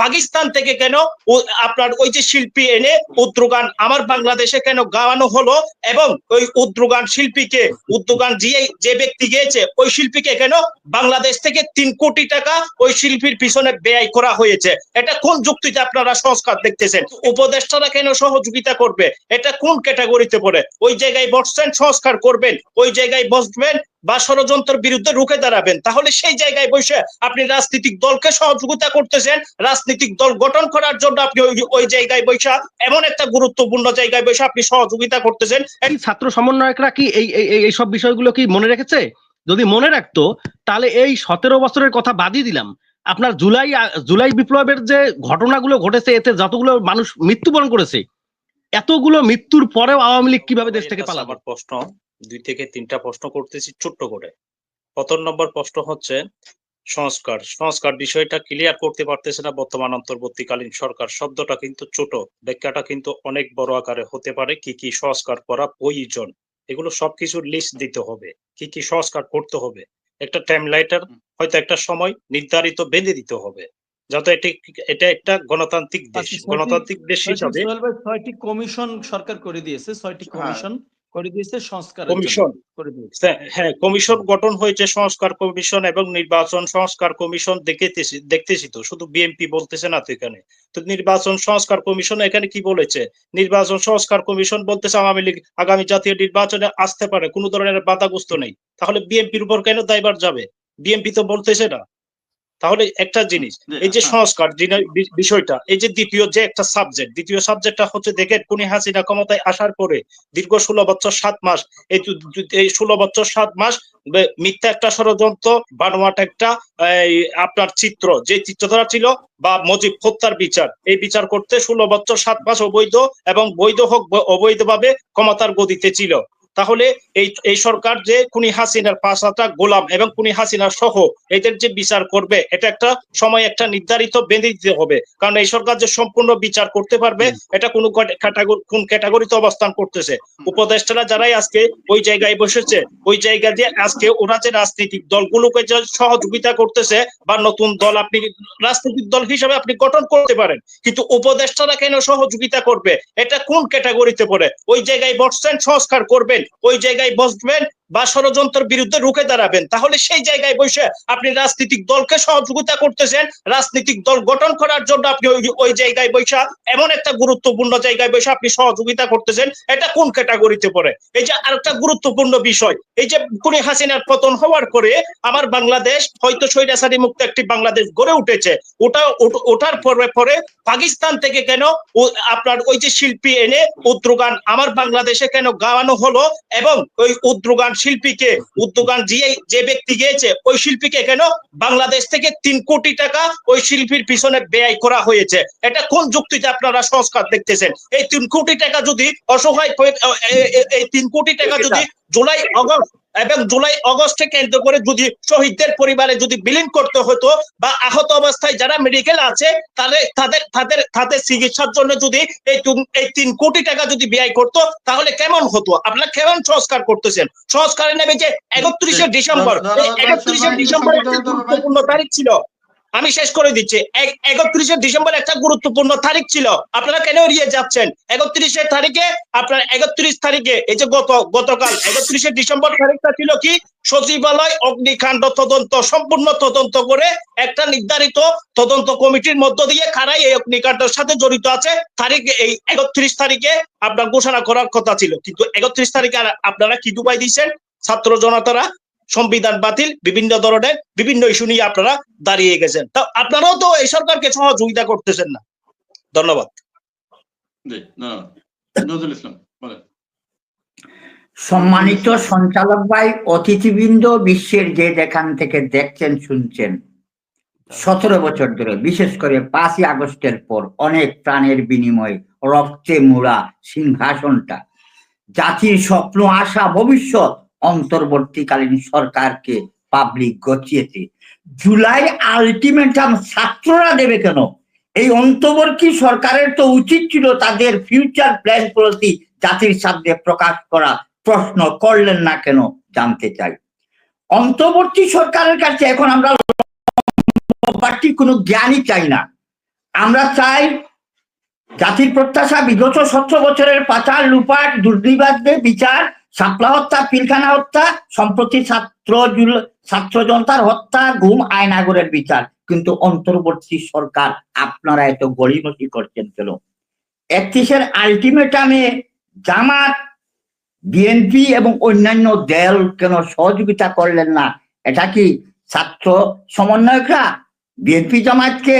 পাকিস্তান থেকে কেন আপনার ওই যে শিল্পী এনে উদ্রগান আমার বাংলাদেশে কেন গাওয়ানো হলো এবং ওই উদ্রগান শিল্পীকে উদ্যোগান যে যে ব্যক্তি গিয়েছে, ওই শিল্পীকে কেন বাংলাদেশ থেকে তিন কোটি টাকা ওই শিল্পীর পিছনে ব্যয় করা হয়েছে? এটা কোন যুক্তিতে আপনারা সংস্কার দেখতেছেন? উপদেষ্টারা কেন সহযোগিতা করবে? এটা কোন ক্যাটাগরিতে পড়ে? ওই জায়গায় বসছেন, সংস্কার করবেন, ওই জায়গায় বসবেন বা ষড়যন্ত্রের বিরুদ্ধে রুখে দাঁড়াবেন। তাহলে সেই জায়গায় বসে আপনি রাজনৈতিক দলকে সহযোগিতা করতেছেন। রাজনৈতিক দল গঠন করার জন্য আপনি ওই- ওই জায়গায় বসে এমন একটা গুরুত্বপূর্ণ জায়গায় বসে আপনি সহযোগিতা করতেছেন। এই ছাত্র সমন্বয়করা কি এই এই- সব বিষয়গুলো কি মনে রেখেছে? যদি মনে রাখতো তাহলে এই সতেরো বছরের কথা বাদই দিলাম। আপনার জুলাই জুলাই বিপ্লবের যে ঘটনাগুলো ঘটেছে এতে যতগুলো মানুষ মৃত্যুবরণ করেছে এতগুলো মৃত্যুর পরেও আওয়ামী লীগ কীভাবে দেশ থেকে এটা পালাবে? আমার প্রশ্ন। দুই থেকে তিনটা প্রশ্ন করতেছি ছোট্ট করে। প্রথম নম্বর প্রশ্ন হচ্ছে সংস্কার। সংস্কার বিষয়টা ক্লিয়ার করতে পারতেছে না বর্তমান অন্তর্বর্তীকালীন সরকার। শব্দটা কিন্তু ছোট ব্যাখ্যাটা কিন্তু অনেক বড় আকারে হতে পারে কি কি সংস্কার করা প্রয়োজন। এগুলো সবকিছুর লিস্ট দিতে হবে কি কি সংস্কার করতে হবে। একটা টাইম লাইটার হয়তো একটা সময় নির্ধারিত বেঁধে দিতে হবে। যাতে এটি এটা একটা গণতান্ত্রিক দেশ। আচ্ছা, গণতান্ত্রিক দেশ হিসাবে ছয়টি কমিশন সরকার করে দিয়েছে ছয়টি কমিশন করে দিয়েছে সংস্কার কমিশন। হ্যাঁ, হ্যাঁ কমিশন গঠন হয়েছে সংস্কার কমিশন এবং নির্বাচন সংস্কার কমিশন দেখতেছি দেখতেছি তো শুধু বিএনপি বলতেছে না তো এখানে। তো নির্বাচন সংস্কার কমিশন এখানে কি বলেছে? নির্বাচন সংস্কার কমিশন বলতেছে আওয়ামী লীগ আগামী জাতীয় নির্বাচনে আসতে পারে কোনো ধরনের বাধাগ্রস্ত নেই। তাহলে বিএনপির উপর কেন দায়বার যাবে? বিএনপি তো বলতেছে না। তাহলে একটা জিনিস এই যে সংস্কার যিনি- বিষয়টা এই যে দ্বিতীয় যে একটা সাবজেক্ট দ্বিতীয় সাবজেক্টটা হচ্ছে দেখেন কোনি হাসিনা ক্ষমতায় আসার পরে দীর্ঘ ষোলো বছর সাত মাস এই ষোলো বছর সাত মাস মিথ্যা একটা ষড়যন্ত্র বানোয়াট একটা আপনার চিত্র যে চিত্রধারা ছিল বা মজিব হত্যার বিচার এই বিচার করতে ষোলো বছর সাত মাস অবৈধ এবং বৈধ হোক অবৈধভাবে ক্ষমতার গদিতে ছিল। তাহলে এই এই সরকার যে কুনি হাসিনার পাঁচ গোলাম এবং কুনি হাসিনার সহ এদের যে বিচার করবে এটা একটা সময় একটা নির্ধারিত বেঁধে দিতে হবে। কারণ এই সরকার যে সম্পূর্ণ বিচার করতে পারবে এটা কোন ক্যাটাগরি কোন ক্যাটাগরিতে অবস্থান করতেছে। উপদেষ্টারা যারাই আজকে ওই জায়গায় বসেছে ওই জায়গা দিয়ে আজকে ওরা যে রাজনৈতিক দলগুলোকে যে সহযোগিতা করতেছে বা নতুন দল আপনি রাজনৈতিক দল হিসাবে আপনি গঠন করতে পারেন কিন্তু উপদেষ্টারা কেন সহযোগিতা করবে? এটা কোন ক্যাটাগরিতে পড়ে? ওই জায়গায় বসছেন সংস্কার করবেন ওই জায়গায় বসবেন বা ষড়যন্ত্রের বিরুদ্ধে রুখে দাঁড়াবেন। তাহলে সেই জায়গায় বসে আপনি রাজনৈতিক দলকে সহযোগিতা করতেছেন, রাজনৈতিক দল গঠন করার জন্য আপনি ওই জায়গায় বসে এমন একটা গুরুত্বপূর্ণ জায়গায় বসে আপনি সহযোগিতা করতেছেন, এটা কোন ক্যাটাগরিতে পড়ে? এই যে আরেকটা গুরুত্বপূর্ণ বিষয়, এই যে কুনি হাসিনার পতন হওয়ার পরে আমার বাংলাদেশ হয়তো স্বৈরাচারী মুক্ত একটি বাংলাদেশ গড়ে উঠেছে। ওট- ওঠার পরে পরে পাকিস্তান থেকে কেন আপনার ওই যে শিল্পী এনে উদ্রগান আমার বাংলাদেশে কেন গাওয়ানো হলো এবং ওই উদ্রগান শিল্পীকে উদ্যোগান যে যে ব্যক্তি গিয়েছে, ওই শিল্পীকে কেন বাংলাদেশ থেকে তিন কোটি টাকা ওই শিল্পীর পিছনে ব্যয় করা হয়েছে? এটা কোন যুক্তিতে আপনারা সংস্কার দেখতেছেন? এই তিন কোটি টাকা যদি অসহায় হয়ে- এই তিন কোটি টাকা যদি জুলাই অগস্ট এবং জুলাই অগস্টে কেন্দ্র করে যদি শহীদদের পরিবারে যদি বিলীন করতে হতো বা আহত অবস্থায় যারা মেডিকেল আছে তাদের তাদের তাদের তাদের চিকিৎসার জন্য যদি এই তিন- এই তিন কোটি টাকা যদি ব্যয় করতো তাহলে কেমন হতো আপনারা কেমন সংস্কার করতেছেন সংস্কারে নেবে যে একত্রিশে ডিসেম্বর একত্রিশে ডিসেম্বর একটা গুরুত্বপূর্ণ তারিখ ছিল আমি শেষ করে দিচ্ছি। একত্রিশে ডিসেম্বর একটা গুরুত্বপূর্ণ তারিখ ছিল। আপনারা কেন এড়িয়ে যাচ্ছেন? একত্রিশে তারিখে আপনার একত্রিশ তারিখে, এই যে গত গতকাল, একত্রিশে ডিসেম্বর তারিখটা ছিল কি? সচিবালয় অগ্নিকাণ্ড তদন্ত, সম্পূর্ণ তদন্ত করে একটা নির্ধারিত তদন্ত কমিটির মধ্য দিয়ে কারাই এই অগ্নিকাণ্ডের সাথে জড়িত আছে। তারিখ এই একত্রিশ তারিখে আপনার ঘোষণা করার কথা ছিল। কিন্তু একত্রিশ তারিখে আপনারা কি ডুবাই দিয়েছেন? ছাত্র জনতারা সংবিধান বাতিল বিভিন্ন ধরনের বিভিন্ন ইস্যু নিয়ে আপনারা দাঁড়িয়ে গেছেন। তা আপনারাও তো এই সরকারকে সহযোগিতা করতেছেন না। ধন্যবাদ। জি না নজরুল ইসলাম বলেন। সম্মানিত সঞ্চালক ভাই অতিথিবৃন্দ বিশ্বের যে যেখান থেকে দেখছেন শুনছেন। সতেরো বছর ধরে বিশেষ করে পাঁচই আগস্টের পর অনেক প্রাণের বিনিময়ে রক্তে মুড়া সিংহাসনটা। জাতির স্বপ্ন আশা ভবিষ্যৎ অন্তর্বর্তীকালীন সরকারকে পাবলিক গচিয়েছে জুলাই আলটিমেটাম ছাত্ররা দেবে কেন? এই অন্তর্বর্তী সরকারের তো উচিত ছিল তাদের ফিউচার প্ল্যান প্রতি জাতির সামনে প্রকাশ করা। প্রশ্ন করলেন না কেন? জানতে চাই। অন্তর্বর্তী সরকারের কাছে এখন আমরা কোনো জ্ঞানই চাই না। আমরা চাই জাতির প্রত্যাশা বিগত সতেরো বছরের পাচার লুপাট দুর্নীতিবাদদের বিচার শাপলা হত্যা পিলখানা হত্যা সম্প্রতি ছাত্র ছাত্র জনতার হত্যা, ঘুম আয়নাগরের বিচার। কিন্তু অন্তর্বর্তী সরকার আপনারা এত গড়িমসি করছেন কেন? একত্রিশের আলটিমেটামে জামাত, বিএনপি এবং অন্যান্য দল কেন সহযোগিতা করলেন না? এটা কি ছাত্র সমন্বয়করা, বিএনপি জামাতকে?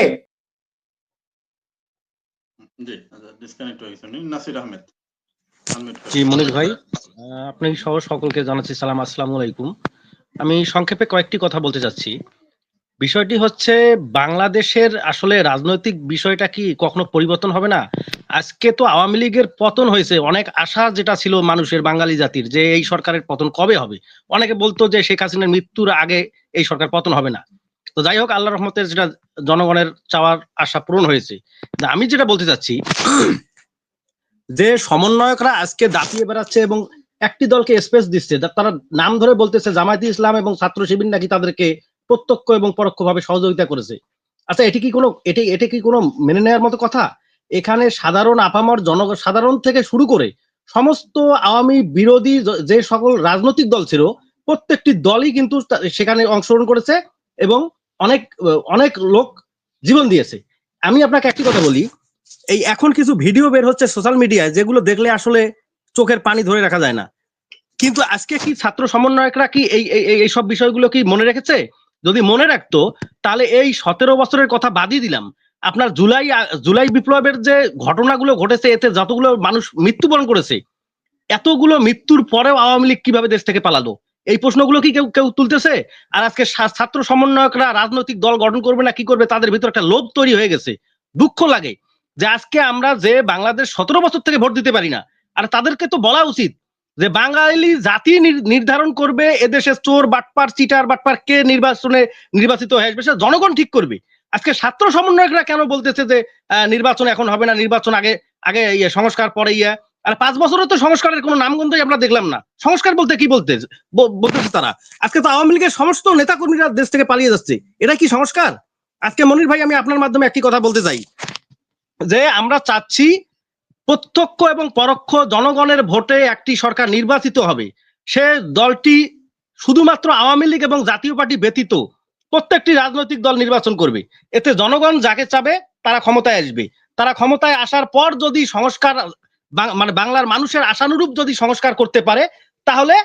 জি ডিসকানেক্ট হয়ে গেছেন নাসির আহমেদ। জি, মনির ভাই আপনি সহ সকলকে জানাচ্ছি সালাম, আসসালামু আলাইকুম। আমি সংক্ষেপে কয়েকটি কথা বলতে চাচ্ছি। বিষয়টি হচ্ছে, বাংলাদেশের আসলে রাজনৈতিক বিষয়টা কি কখনো পরিবর্তন হবে না? আজকে তো আওয়ামী লীগের পতন হয়েছে। অনেক আশা যেটা ছিল মানুষের, বাঙালি জাতির, যে এই সরকারের পতন কবে হবে? অনেকে বলতো যে শেখ হাসিনার মৃত্যুর আগে এই সরকার পতন হবে না। তো যাই হোক আল্লাহ রহমতের যেটা জনগণের চাওয়ার আশা পূরণ হয়েছে। আমি যেটা বলতে চাচ্ছি যে সমন্বয়করা আজকে দাপিয়ে বেড়াচ্ছে এবং একটি দলকে স্পেস দিচ্ছে তারা নাম ধরে বলতেছে জামায়াতি ইসলাম এবং ছাত্র শিবির নাকি তাদেরকে প্রত্যক্ষ এবং পরোক্ষভাবে সহযোগিতা করেছে। আচ্ছা এটি কি কোনো, এটি এটি কি কোনো মেনে নেওয়ার মতো কথা? এখানে সাধারণ আপামর জন সাধারণ থেকে শুরু করে সমস্ত আওয়ামী বিরোধী যে সকল রাজনৈতিক দল ছিল, প্রত্যেকটি দলই কিন্তু সেখানে অংশগ্রহণ করেছে এবং অনেক অনেক লোক জীবন দিয়েছে। আমি আপনাকে একটি কথা বলি এই এখন কিছু ভিডিও বের হচ্ছে সোশ্যাল মিডিয়ায় যেগুলো দেখলে আসলে চোখের পানি ধরে রাখা যায় না। কিন্তু আজকে কি ছাত্র সমন্বয়করা কি এই, এই- সব বিষয়গুলো কি মনে রেখেছে? যদি মনে রাখতো, তাহলে এই সতেরো বছরের কথা বাদই দিলাম। আপনার জুলাই জুলাই বিপ্লবের যে ঘটনাগুলো ঘটেছে, এতে যতগুলো মানুষ মৃত্যুবরণ করেছে, এতগুলো মৃত্যুর পরেও আওয়ামী লীগ কীভাবে দেশ থেকে পালালো? এই প্রশ্নগুলো কি কেউ কেউ তুলতেছে? আর আজকে ছাত্র সমন্বয়করা রাজনৈতিক দল গঠন করবে না, কি করবে, তাদের ভিতর একটা লোভ তৈরি হয়ে গেছে। দুঃখ লাগে। যে আজকে আমরা যে বাংলাদেশ সতেরো বছর থেকে ভোট দিতে পারি না, আর তাদেরকে তো বলা উচিত যে বাঙালি জাতি নির- নির্ধারণ করবে এদেশে চোর, বাটপার, চিটার, বাটপার কে নির্বাচনে নির্বাচিত হয়ে আসবে জনগণ ঠিক করবে। আজকে ছাত্র সমন্বয়করা কেন বলতেছে যে নির্বাচন এখন হবে না, নির্বাচন আগে আগে ইয়ে সংস্কার পরে ইয়ে আর পাঁচ বছরে তো সংস্কারের কোনো নামগন্ধই আমরা দেখলাম না। সংস্কার বলতে কি বলতে বলতেছে তারা, আজকে তো আওয়ামী লীগের সমস্ত নেতাকর্মীরা দেশ থেকে পালিয়ে যাচ্ছে এটা কি সংস্কার? আজকে মনির ভাই, আমি আপনার মাধ্যমে একটি কথা বলতে চাই। যে আমরা চাচ্ছি প্রত্যক্ষ এবং পরোক্ষ জনগণের ভোটে একটি সরকার নির্বাচিত হবে। সে দলটি শুধুমাত্র আওয়ামী লীগ এবং জাতীয় পার্টি ব্যতীত প্রত্যেকটি রাজনৈতিক দল নির্বাচন করবে। এতে জনগণ যাকে চাবে তারা ক্ষমতায় আসবে। তারা ক্ষমতায় আসার পর যদি সংস্কার মানে বাংলার মানুষের আশানুরূপ যদি সংস্কার করতে পারে, তাহলে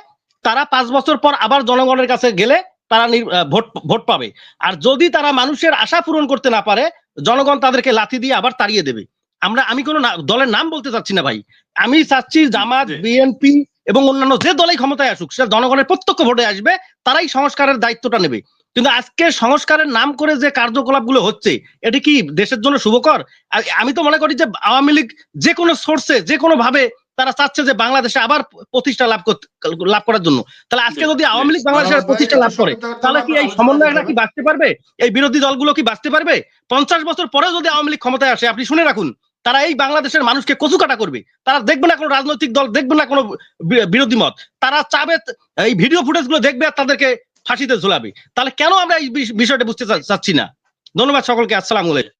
তারা পাঁচ বছর পর আবার জনগণের কাছে গেলে তারা ভোট ভোট পাবে। আর যদি তারা মানুষের আশা পূরণ করতে না পারে জনগণ তাদেরকে লাথি দিয়ে আবার তাড়িয়ে দেবে। আমরা আমি কোনো দলের নাম বলতে চাচ্ছি না ভাই। আমি চাচ্ছি জামাত বিএনপি এবং অন্যান্য যে দলেই ক্ষমতায় আসুক সে জনগণের প্রত্যক্ষ ভোটে আসবে তারাই সংস্কারের দায়িত্বটা নেবে। কিন্তু আজকে সংস্কারের নাম করে যে কার্যকলাপগুলো হচ্ছে এটা কি দেশের জন্য শুভকর? আমি তো মনে করি যে আওয়ামী লীগ যে কোনো সোর্সে যে কোনো ভাবে তারা চাচ্ছে যে বাংলাদেশে আবার প্রতিষ্ঠা লাভ করতে লাভ করার জন্য। তাহলে আজকে যদি। আওয়ামী লীগ বাংলাদেশের প্রতিষ্ঠা লাভ করে তাহলে কি এই সমন্বয়করা কি বাঁচতে পারবে? এই বিরোধী দলগুলো কি বাঁচতে পারবে? পঞ্চাশ বছর পরেও যদি আওয়ামী লীগ ক্ষমতায় আসে আপনি শুনে রাখুন তারা এই বাংলাদেশের মানুষকে কচু কাটা করবে। তারা দেখবে না কোনো রাজনৈতিক দল দেখবে না কোনো বিরোধী মত। তারা চাবে এই ভিডিও ফুটেজগুলো দেখবে আর তাদেরকে ফাঁসিতে ঝুলাবে। তাহলে কেন আমরা এই বিষয়টা বুঝতে চাচ্ছি না? ধন্যবাদ সকলকে আসসালাম আলাইকুম।